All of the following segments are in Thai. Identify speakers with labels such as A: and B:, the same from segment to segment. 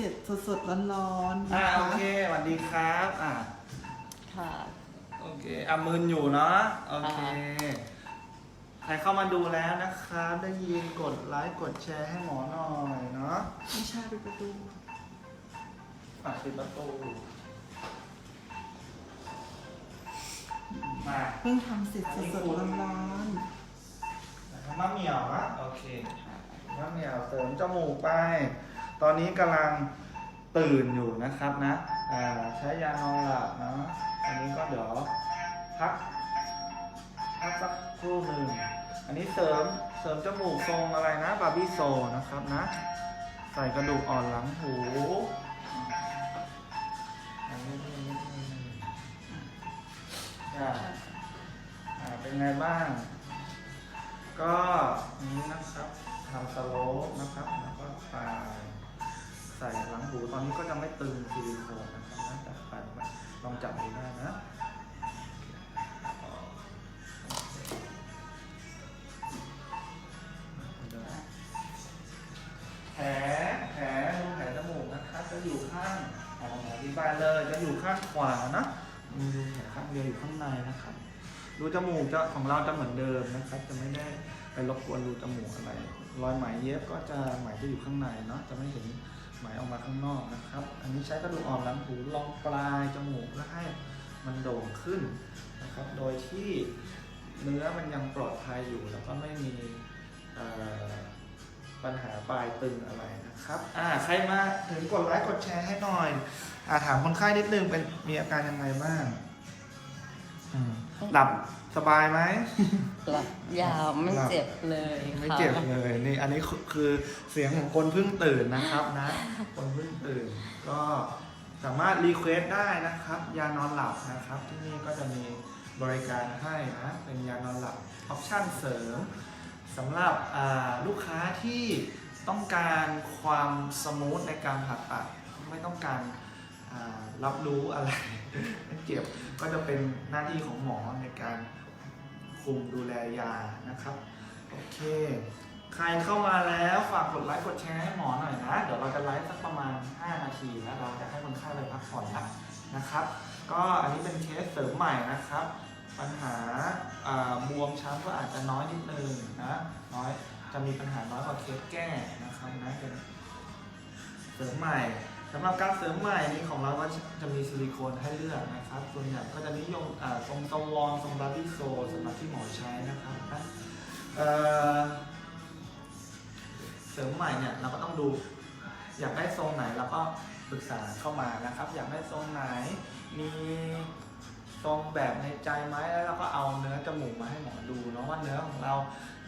A: เสร็จสดๆร้อนๆ
B: อ่า
A: นะ
B: โอ
A: คะ
B: เคสวัสดีครับอ่า
C: ค่ะ
B: โอเคอะมืนอยู่เนาะโอเคใครเข้ามาดูแล้วนะครับได้ยินกดไลค์กดแชร์ให้หมอหน่อยเนาะ
A: ไม่ใช่ปิดประตู
B: อะปิดประตูมา
A: เพิ่งทำเสร็จสดๆร้อน
B: มะเหมี่ยวนะโอเคมะเหมี่ยวเสริมจมูกไป ตอนนี้กำลังตื่นอยู่นะครับนะใช้ยานอนหลับเนาะอันนี้ก็เดี๋ยวพักพักสักครู่หนึ่งอันนี้เสริมเสริมจมูกทรงอะไรนะบาร์บี้โซนะครับนะ ใส่กระดูกอ่อนหลังหูอันนี้นิดนึงอ่าอ่าเป็นไงบ้าง ก็นี้นะครับทำสโลปนะครับ แล้วก็ปลาย ใส่หลังหูตอนนี้ก็จะไม่ตึงซิลิโคนนะครับนะจับปันลองจับดูได้นะแผลแผลดูแผลจมูกนะครับจะอยู่ข้างอ่าอธิบายเลยจะอยู่ข้างขวานะดูแผลข้างเดียวอยู่ข้างในนะครับรูจมูกจะของเราจะเหมือนเดิมนะครับ จะไม่ได้ไปรบกวนรูจมูกอะไร รอยไหมเย็บก็จะไหมจะอยู่ข้างในเนาะจะไม่เห็น ไหมออกมาข้างนอกนะครับ อันนี้ใช้กระดูกอ่อนหลังหูรองปลายจมูกเพื่อให้มันโด่งขึ้นนะครับ โดยที่เนื้อมันยังปลอดภัยอยู่แล้วก็ไม่มีปัญหาปลายตึงอะไรนะครับอ่าใครมาถึงกดไลค์กดแชร์ให้หน่อยอ่าถามคนไข้นิดนึงเป็นมีอาการยังไงบ้าง อืมหลับสบายไหม
C: หลับยาวไม่
B: หลับ
C: เจ็บเลย
B: ไม่
C: ค่ะ
B: เจ็บเลยนี่อันนี้คือคือเสียงของคนเพิ่งตื่นนะครับนะ คนเพิ่งตื่น ก็สามารถรีเควสได้นะครับยานอนหลับนะครับ ที่นี่ก็จะมีบริการให้นะเป็นยานอนหลับออปชั่นเสริมสำหรับอ่าลูกค้าที่ต้องการความสมูทในการผ่าตัดไม่ต้องการอ่า รับรู้อะไรเจ็บก็จะเป็นหน้าที่ของหมอในการคุมดูแลยานะครับ โอเค ใครเข้ามาแล้วฝากกดไลค์กดแชร์ให้หมอหน่อยนะ เดี๋ยวเราจะไลฟ์สักประมาณ 5 นาทีแล้วเราจะให้คนไข้ไปพักผ่อนละนะครับ ก็อันนี้เป็นเคสเสริมใหม่นะครับ ปัญหาอ่าบวมช้ำก็อาจจะน้อยนิดนึงนะน้อยจะมีปัญหาน้อยกว่าเคสแก้นะครับนะเป็นเสริมใหม่ สำหรับการเสริมใหม่นี้ของเราก็จะมีซิลิโคนให้เลือกนะครับ ส่วนใหญ่ก็จะนิยมอ่าทรงสวองทรงบาร์บี้โซสำหรับที่หมอใช้นะครับเเสริมใหม่เนี่ยเราก็ต้องดูอยากได้ทรงไหนเราก็ปรึกษาเข้ามานะครับ อยากได้ทรงไหนมีทรงแบบในใจไหมแล้วเราก็เอาเนื้อจมูกมาให้หมอดูเนาะว่าเนื้อของเรา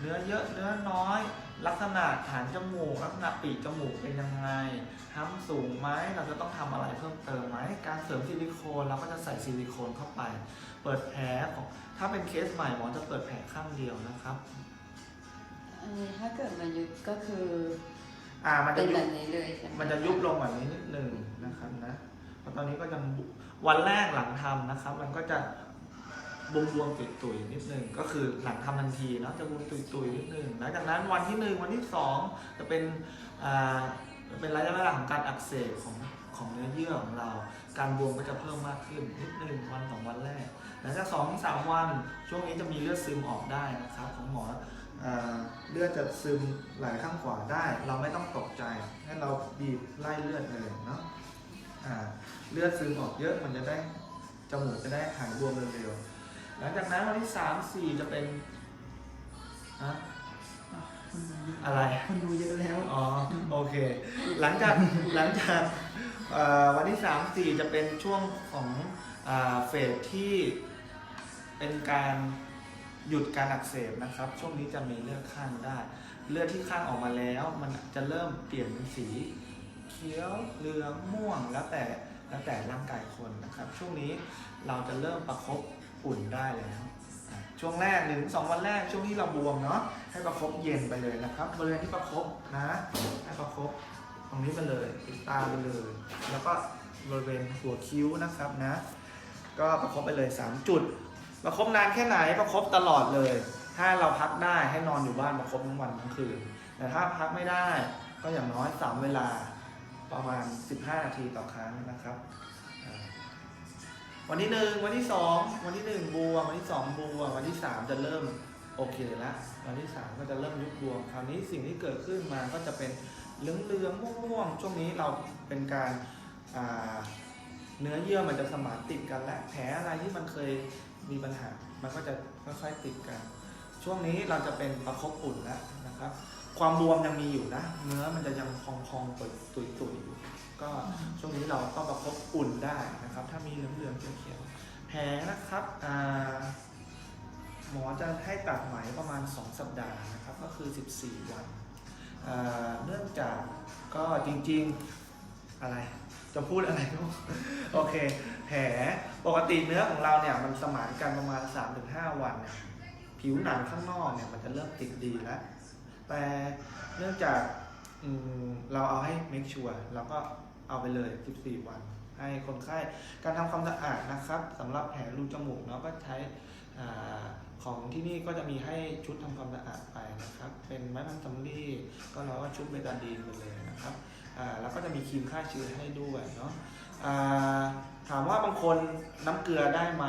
B: เนื้อเยอะเนื้อน้อย ลักษณะฐานจมูก ลักษณะปีกจมูกเป็นยังไงท้ำสูงไหมเราจะต้องทำอะไรเพิ่มเติมไหมการเสริมซิลิโคนเราก็จะใส่ซิลิโคนเข้าไป เปิดแผลของถ้าเป็นเคสใหม่หมอจะเปิดแผลข้างเดียวนะครับ
C: อันนี้ถ้าเกิดมายุบก็คือ
B: อ่ามัน
C: เป็
B: จะ
C: น
B: ยุ
C: แบบบนี้เลยใช่ไหม
B: มันจะยุบลงแบบนี้นิดหนึ่งนะครับนะเพราะตอนนี้ก็ยังวันแรกหลังทำนะครับ มันก็จะ บวมบวมตุยตุยนิดหนึ่งก็คือหลังทำทันทีเนาะจะบวมตุยตุยนิดหนึ่งหลังจากนั้นวันที่หนึ่งวันที่สองจะเป็นอ่าเป็นระยะเวลาของการอักเสบของของเนื้อเยื่อของเรา การบวมก็จะเพิ่มมากขึ้นนิดหนึ่งวันสองวันแรกหลังจากสองสามวันช่วงนี้จะมีเลือดซึมออกได้นะครับของหมอเลือดจะซึมไหลข้างขวาได้ เราไม่ต้องตกใจให้เราบีบไล่เลือดเลยเนาะอ่าเลือดซึมออกเยอะมันจะได้จมูกจะได้หายบวมเร็วๆ หลังจากนั้นวันที่สามสี่จะเป็นอะ
A: คนดูเยอะ
B: อะไร
A: คนดูเยอะแล้ว
B: อ๋อ โอเค หลังจาก หลังจากเอ่อวันที่สามสี่จะเป็นช่วงของอาเฟสที่เป็นการหยุดการอักเสบนะครับ ช่วงนี้จะมีเลือดข้างได้ เลือดที่ข้างออกมาแล้ว มันจะเริ่มเปลี่ยนเป็นสี เขียวเหลืองม่วงแล้วแต่แล้วแต่ร่างกายคนนะครับ ช่วงนี้เราจะเริ่มประคบ อุ่นได้แล้วช่วงแรกหนึ่งสองวันแรกช่วงที่เราบวมเนาะให้ประคบเย็นไปเลยนะครับบริเวณที่ประคบนะ ให้ประคบตรงนี้ไปเลยปิดตาไปเลย แล้วก็บริเวณหัวคิ้วนะครับนะ ก็ประคบไปเลย 3 จุด ประคบนานแค่ไหนประคบตลอดเลย ถ้าเราพักได้ให้นอนอยู่บ้านประคบทั้งวันทั้งคืนแต่ถ้าพักไม่ได้ก็อย่างน้อย 3 เวลาประมาณ 15 นาทีต่อครั้งนะครับ วันที่หนึ่งวันที่สองวันที่หนึ่งบวมวันที่สองบวมวันที่สามจะเริ่มโอเคแล้ววันที่สามก็จะเริ่มยุบบวมคราวนี้สิ่งที่เกิดขึ้นมาก็จะเป็นเหลืองๆม่วงๆช่วงนี้เราเป็นการเนื้อเยื่อมันจะสมานติดกันและแผลอะไรที่มันเคยมีปัญหา มันก็จะค่อยๆติดกัน ช่วงนี้เราจะเป็นประคบอุ่นแล้วนะครับ ความบวมยังมีอยู่นะ เนื้อมันจะยังพองๆตุยๆอยู่ ก็ช่วงนี้เราก็ประคบอุ่นได้นะครับ ถ้ามีเหลืองๆเขียวๆแผลนะครับหมอจะให้ตัดไหมประมาณ 2 สัปดาห์นะครับ ก็คือ 14 วันเนื่องจากก็จริงๆอะไรจะพูดอะไรก็โอเค แผลปกติเนื้อของเราเนี่ยมันสมานกันประมาณ 3-5 วันเนี่ยผิวหนังข้างนอกเนี่ยมันจะเริ่มติดดีแล้วแต่เนื่องจากเราเอาให้ make sure เราก็ เอาไปเลย 14 วัน ให้คนไข้การทำความสะอาดนะครับสำหรับแผลรูจมูกเนาะก็ใช้อาของที่นี่ก็จะมีให้ชุดทำความสะอาดไปนะครับ เป็นไม้พันสำลีก็เราก็ชุดเบตาดีนไปเลยนะครับอ่าแล้วก็จะมีครีมฆ่าเชื้อให้ด้วยเนาะอ่าถามว่าบางคนน้ำเกลือได้ไหม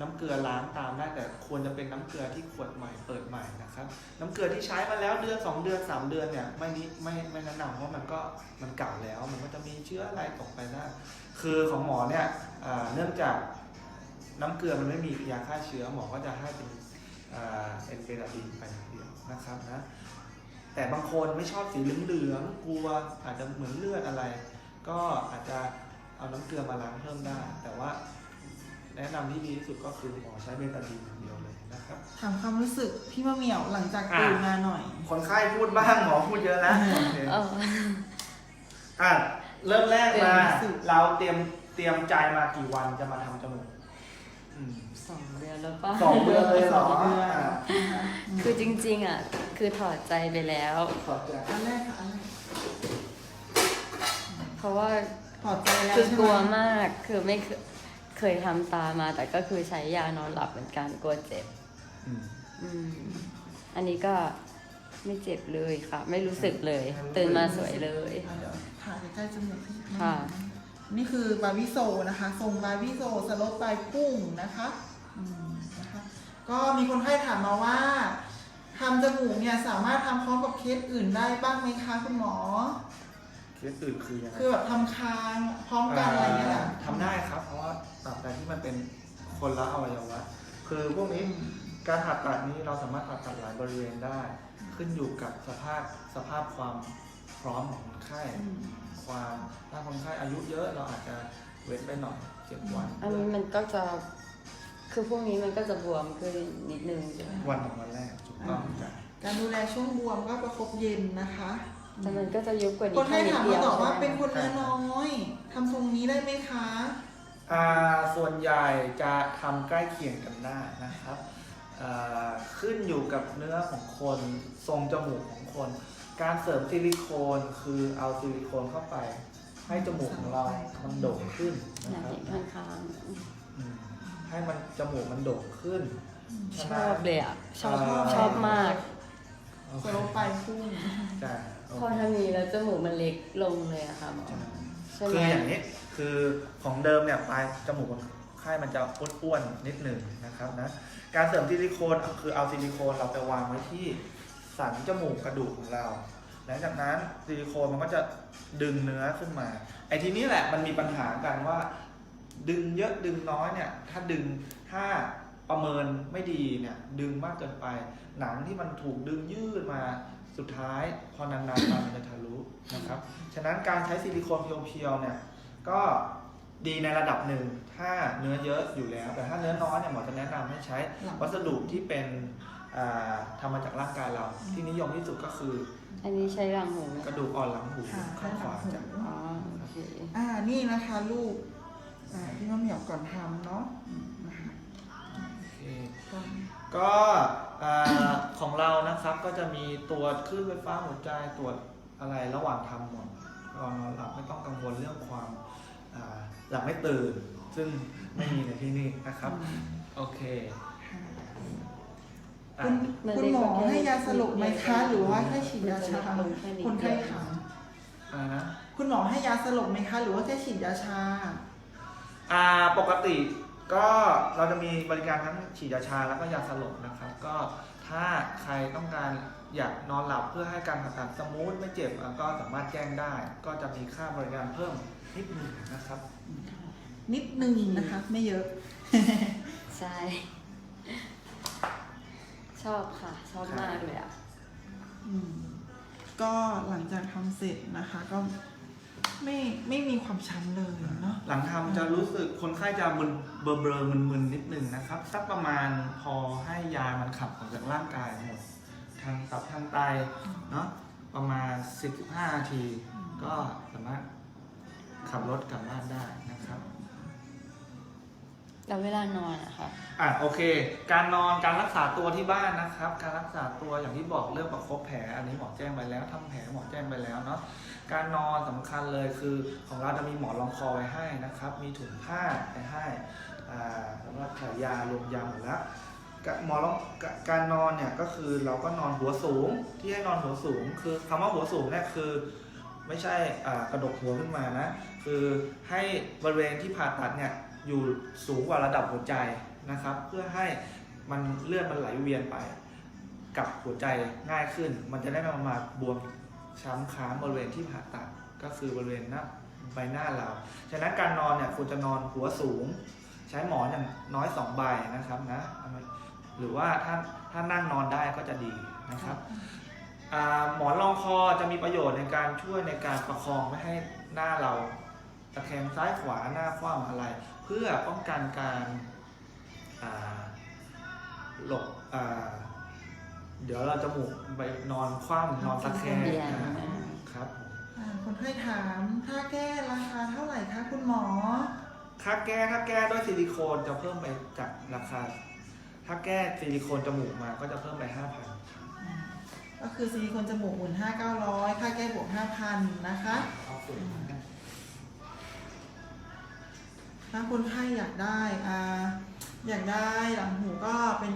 B: น้ำเกลือล้างตามได้แต่ควรจะเป็นน้ำเกลือที่ขวดใหม่เปิดใหม่นะครับ น้ำเกลือที่ใช้มาแล้วเดือน 2 เดือน 3 เดือนเนี่ยไม่นิไม่ไม่แนะนำเพราะมันก็มันเก่าแล้ว มันก็จะมีเชื้ออะไรตกไปได้คือของหมอเนี่ยเนื่องจากน้ำเกลือมันไม่มียาฆ่าเชื้อหมอก็จะให้เป็นเป็นเบตาดีนไปอย่างเดียวนะครับนะแต่บางคนไม่ชอบสีเหลืองๆกลัวอาจจะเหมือนเลือดอะไร ก็อาจจะเอาน้ำเกลือมาล้างเพิ่มได้ แต่ว่า แนะนำที่ดีที่สุดก็คือหมอใช้เบตาดีนอย่างเดียวเลยนะครับ
A: ถามความรู้สึกพี่มะเหมี่ยวหลังจากตื่นมาหน่อย
B: คนไข้พูดบ้างหมอพูดเยอะนะโอเค
C: เออ
B: อะเริ่มแรกมา
A: เตรียมรู้สึก
B: เราเตรียมเตรียมใจมากี่วันจะมาทำจมูกอืม
C: สองเดือนแล้วป่ะ
B: สองเดือนเลยเหรอ
A: สองเดือน
B: อะ
C: คือจริงๆอะ คือถอดใจไปแล้ว
B: ขอบใจ
A: อันแรกค่ะอันแรก
C: เพราะว่า
A: ถอดใจแล้ว
C: คือ
A: ใช่ไห
C: กลัวมาก คือไม่เคย เคยทำตามาแต่ก็คือใช้ยานอนหลับเหมือนกันกลัวเจ็บ
B: อืม
C: อืม อันนี้ก็ไม่เจ็บเลยค่ะ ไม่รู้สึกเลย ตื่นมาสวยเลย
A: อะเดี๋ยวถ่ายใกล้ๆจมูกพี่
C: ค่ะ
A: นี่คือบาร์บิโซนะคะ ทรงบาร์บิโซสโลปปลายพุ่งนะคะอืมนะคะ ก็มีคนไข้ถามมาว่าทำจมูกเนี่ยสามารถทำพร้อมกับเคสอื่นได้บ้างไหมคะคุณหมอ
B: เคสอื่นคือยังไง
A: คือแบบทำคางพร้อมกันอะไรเงี้ยนะ
B: ทำได้ครับ เพราะว่าตราบใดที่มันเป็นคนละอวัยวะคือพวกนี้การผ่าตัดนี้เราสามารถผ่าตัดหลายบริเวณได้ ขึ้นอยู่กับสภาพสภาพความพร้อมของคนไข้
A: อืม
B: ความถ้าคนไข้อายุเยอะเราอาจจะเว้นไปหน่อยเจ็ดวัน
C: อันนี้มันก็จะคือพวกนี้มันก็จะบวมขึ้นนิดนึงใช่ไหม
B: วันของวันแรกถูกต้องจ้ะ
A: การดูแลช่วงบวมก็ประคบเย็นนะคะ
C: แต่มันก็จะยุบกว่า
A: ค
C: นี้
A: นไข้
C: แค่นิด
A: ถาม
C: เดี
A: มา
C: ยว
A: ตอบว่า
C: ใช่ไหม
A: เป็นคนเนื้อน้อยทำทรงนี้ได้ไหมคะ
B: อ่าส่วนใหญ่จะทำใกล้เคียงกันได้นะครับอ่าขึ้นอยู่กับเนื้อของคนทรงจมูกของคน การเสริมซิลิโคนคือเอาซิลิโคนเข้าไป ให้จมูกของเรามันโด่งขึ้น
C: อ
B: นะ
C: ยาก
B: ครับ
C: เห็นข้าง
B: อืมให้มันจมูกมันโด่งขึ้น
C: ๆชอบเลยอะชอบ
B: อ่า
C: ชอบมาก
A: สโลปปลายพุ่ง
B: จ้ะโอ
C: พอ
B: เค
C: ทำนี้แล้วจมูกมันเล็กลงเลยอะค่ะหมอ
B: จ้ะ
C: ใช่ไหม
B: คืออย่างนี้คือของเดิมเนี่ยปลายจมูกคนไข้มันจะอ้วนๆนิดหนึ่งนะครับนะการเสริมซิลิโคนคือเอาซิลิโคนเราไปวางไว้ที่สันจมูกกระดูกของเราหลังจากนั้นซิลิโคนมันก็จะดึงเนื้อขึ้นมา ไอ้ทีนี้แหละมันมีปัญหากันว่า ดึงเยอะดึงน้อยเนี่ย ถ้าดึงถ้า ประเมินไม่ดีเนี่ยดึงมากเกินไป หนังที่มันถูกดึงยืดมาสุดท้ายพอนานๆมามันจะทะลุนะครับ ฉะนั้นการใช้ซิลิโคนเพียวๆเนี่ยก็ดีในระดับหนึ่ง ถ้าเนื้อเยอะอยู่แล้ว แต่ถ้าเนื้อน้อยเนี่ยหมอจะแนะนำให้ใช้วัสดุที่เป็นอ่าทำมาจากร่างกายเรา ที่นิยมที่สุดก็คือ
C: อันนี้ใช้รังหูไหม
B: กระดูกอ่อนหลังหู
A: ค่ะ
B: ข้างขวาจ้ะ
C: อ๋อโอเค
A: อ่านี่นะคะลูกอ่าพี่มะเหมี่ยวก่อนทำเนาะ ก็
B: ก็อ่าของเรานะครับก็จะมีตรวจคลื่นไฟฟ้าหัวใจตรวจอะไรระหว่างทำหมดก่อนนอนหลับไม่ต้องกังวลเรื่องความอ่าหลับไม่ตื่น ซึ่งไม่มีในที่นี่นะครับ โอเคอะ
A: คุณ
C: มัน
A: คุณ
C: เล็ก
A: หม
C: ก
A: อ
C: ว่าแค่
A: ให้ยาสลบไหมคะ
C: นิดเดียว
A: หรือว่าให้ฉีดยาชา
C: มันจะเล็กลงแค่นิด
A: คน
C: เดี
A: ไข้
C: ยว
A: ถาม
B: อ่านะ
A: คุณหมอให้ยาสลบไหมคะ หรือว่าแค่ฉีดยาชา
B: อ่าปกติ ก็เราจะมีบริการทั้งฉีดยาชาแล้วก็ยาสลบนะครับ ก็ถ้าใครต้องการอยากนอนหลับเพื่อให้การผ่าตัดสมูทไม่เจ็บอะก็สามารถแจ้งได้ ก็จะมีค่าบริการเพิ่มนิดนึงนะครับ
A: นิดนึงนะคะ ไม่เยอะ
C: ใช่ ชอบค่ะ ชอบมากเลยอะ
A: อืมก็หลังจากทำเสร็จนะคะ ก็ ไม่ไม่มีความช้ำเลยเนาะ
B: หลังทำจะรู้สึกคนไข้จะมึนเบลอเบลอมึนๆนิดนึงนะครับสักประมาณพอให้ยามันขับออกจากร่างกายหมดทางตับทางไตเนาะประมาณ 10-15นาที ก็สามารถขับรถกลับบ้านได้นะครับ
C: แล้วเวลานอนอะคะ
B: อะโอเค การนอนการรักษาตัวที่บ้านนะครับ การรักษาตัวอย่างที่บอกเรื่องประคบแผล อันนี้หมอแจ้งไปแล้วทำแผลหมอแจ้งไปแล้วเนาะการนอนสำคัญเลยคือของเราจะมีหมอนรองคอไว้ให้นะครับ มีถุงผ้าไปให้อ่าสำหรับถ่ายยารวมยาหมดแล้วหมอนรองการนอนเนี่ยก็คือเราก็นอนหัวสูงที่ให้นอนหัวสูง คือคำว่าหัวสูงเนี่ยคือไม่ใช่อ่ากระดกหัวขึ้นมานะ คือให้บริเวณที่ผ่าตัดเนี่ย อยู่สูงกว่าระดับหัวใจนะครับ เพื่อให้มันเลือดมันไหลเวียนไป กับหัวใจง่ายขึ้น มันจะได้ไม่มาบวมช้ำค้ำบริเวณที่ผ่าตัดก็คือบริเวณหน้าใบหน้าเรา ฉะนั้นการนอนเนี่ยควรจะนอนหัวสูง ใช้หมอนอย่างน้อยสองใบนะครับนะหรือว่าถ้าถ้านั่งนอนได้ก็จะดีนะครับหมอนรองคอจะมีประโยชน์ในการช่วยในการประคองไม่ให้หน้าเรา ตะแคงซ้ายขวาหน้าคว่ำอะไร เพื่อป้องกันการอ่าหลบอ่าเดี๋ยวเราจะหมุกไปนอนคว่ำนอนตะแคง
C: เบียด
B: อ่า
C: อ่า
B: ครับ
A: อ่าคนไข้ถามถ้าแก้ราคาเท่าไหร่คะคุณหมอ
B: ถ้าแก้ถ้าแก้ด้วยซิลิโคนจะเพิ่มไปจากราคา ถ้าแก้ซิลิโคนจมูกมาก็จะเพิ่มไปห้าพัน
A: ก็คือซิลิโคนจมูกหมื่นห้าเก้าร้อยค่าแก้บวกห้าพันนะคะ ถ้าคนไข้อยากได้อ่าอยากได้หลังหูก็เป็น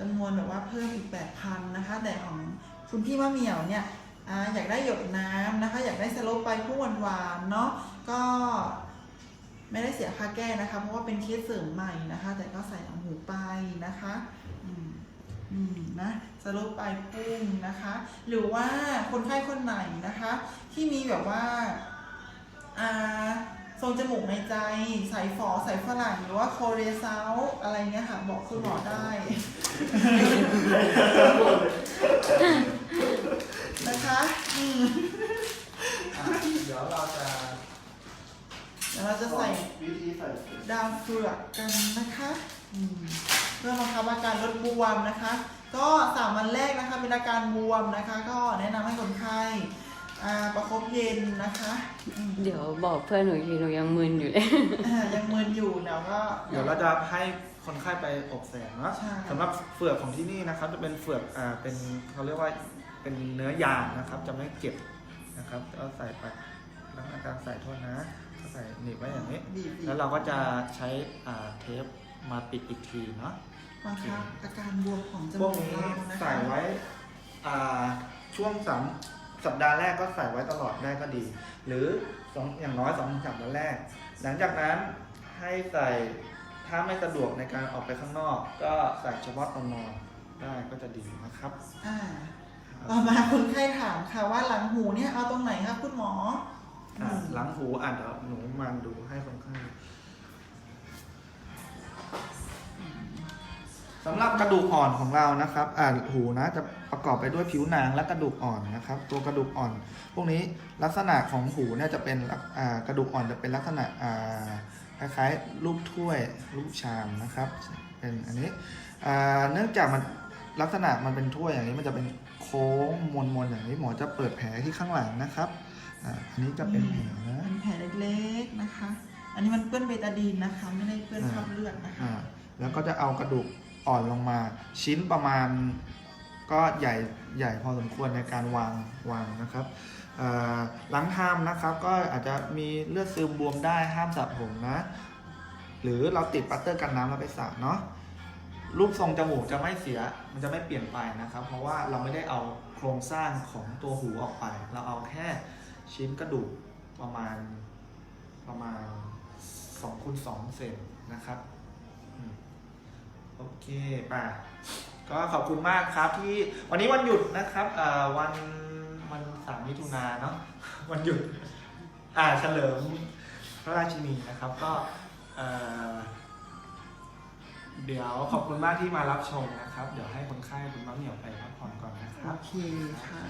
A: จำนวนแบบว่าเพิ่มอีกแปดพันนะคะ แต่ของคุณพี่มะเหมี่ยวเนี่ยอาอยากได้หยดน้ำนะคะ อยากได้สโลปไปผู้หวานๆเนาะก็ไม่ได้เสียค่าแก้นะคะ เพราะว่าเป็นเคสเสริมใหม่นะคะ แต่ก็ใส่หลังหูไปนะคะอืมอืมนะสโลปไปพุ่งนะคะ หรือว่าคนไข้คนไหนนะคะ ที่มีแบบว่าอ่า ทรงจมูกในใจ สายฝอสายฝรั่งหรือว่าโคเรซาวอะไรเงี้ยค่ะ บอกคุณหมอได้ นะคะอืม
B: เดี๋ยวเราจะ
A: เดี๋ยวเราจะใส่
B: วิธีใส่
A: ดาวเฟือกกันนะคะอืมเพื่อบังคับอาการลดบวมนะคะ ก็สามวันแรกนะคะเป็นอาการบวมนะคะ ก็แนะนำให้คนไข้ อ่าประคบเย็นนะคะอืม
C: เดี๋ยวบอกเพื่อนหนูอีกทีหนูยังมึนอยู่เลย
A: อ่ายังมึนอยู่เดี๋ยวก็
B: เดี๋ยวเราจะให้คนไข้ไปอบแสงเนาะ
A: ใช่
B: สำหรับเฟือกของที่นี่นะครับ จะเป็นเฟือกอ่าเป็นเขาเรียกว่าเป็นเนื้อยางนะครับจะไม่เก็บนะครับก็ใส่ไปแล้วในการใส่โทษนะก็ใส่หนีบไว้อย่างนี้
A: บีบ
B: แล้วเราก็จะใช้อ่าเทปมาปิดอีกทีเนาะ
A: บังคับอาการบวมของจ
B: พว
A: มู
B: ก
A: ก
B: นี้
A: เรานะคะ
B: ใส่ไว้อ่าช่วงสาม สัปดาห์แรกก็ใส่ไว้ตลอดได้ก็ดี หรือสองอย่างน้อยสองถึงสามวันแรก หลังจากนั้นให้ใส่ถ้าไม่สะดวกในการออกไปข้างนอก ก็ใส่เฉพาะตอนนอนได้ก็จะดีนะครับ
A: อ่าต่อมาคนไข้ถามค่ะว่าหลังหูเนี่ยเอาตรงไหนคะคุณหมอ
B: อะ
A: อืม
B: หลังหูอะเดี๋ยวหนูมาดูให้คนไข้ สำหรับกระดูกอ่อนของเรานะครับ อ่าหูนะจะประกอบไปด้วยผิวหนังและกระดูกอ่อนนะครับ ตัวกระดูกอ่อน พวกนี้ลักษณะของหูเนี่ยจะเป็นลักอ่ากระดูกอ่อนจะเป็นลักษณะอ่าคล้ายๆรูปถ้วยรูปชามนะครับ เป็นอันนี้อ่าเนื่องจากมันลักษณะมันเป็นถ้วยอย่างนี้มันจะเป็นโค้งมนๆอย่างนี้หมอจะเปิดแผลที่ข้างหลังนะครับอ่าอันนี้จะเป็นแผลนะ
A: เป็นแผลเล็กๆนะคะ อันนี้มันเปื้อนเบตาดีนนะคะ ไม่ได้เปื้อนคราบเลือดนะคะ
B: อ่าแล้วก็จะเอากระดูก อ่อนลงมา ชิ้นประมาณก็ใหญ่ใหญ่พอสมควรในการวางวางนะครับอ่าหลังทำนะครับก็อาจจะมีเลือดซึมบวมได้ห้ามสระผมนะ หรือเราติดปัตเตอร์กันน้ำแล้วไปสระเนาะรูปทรงจมูกจะไม่เสีย มันจะไม่เปลี่ยนไปนะครับ เพราะว่าเราไม่ได้เอาโครงสร้างของตัวหูออกไป เราเอาแค่ชิ้นกระดูกประมาณประมาณสองคูณสองเซนนะครับ โอเคป่ะก็ขอบคุณมากครับที่วันนี้วันหยุดนะครับวันวันสามมิถุนาเนาะวันหยุดอ่าเฉลิมพระราชินีนะครับก็เดี๋ยวขอบคุณมากที่มารับชมนะครับ เดี๋ยวให้คนไข้คุณมะเหมี่ยวไปพักผ่อนก่อนนะครับโอ
A: เคค่ะ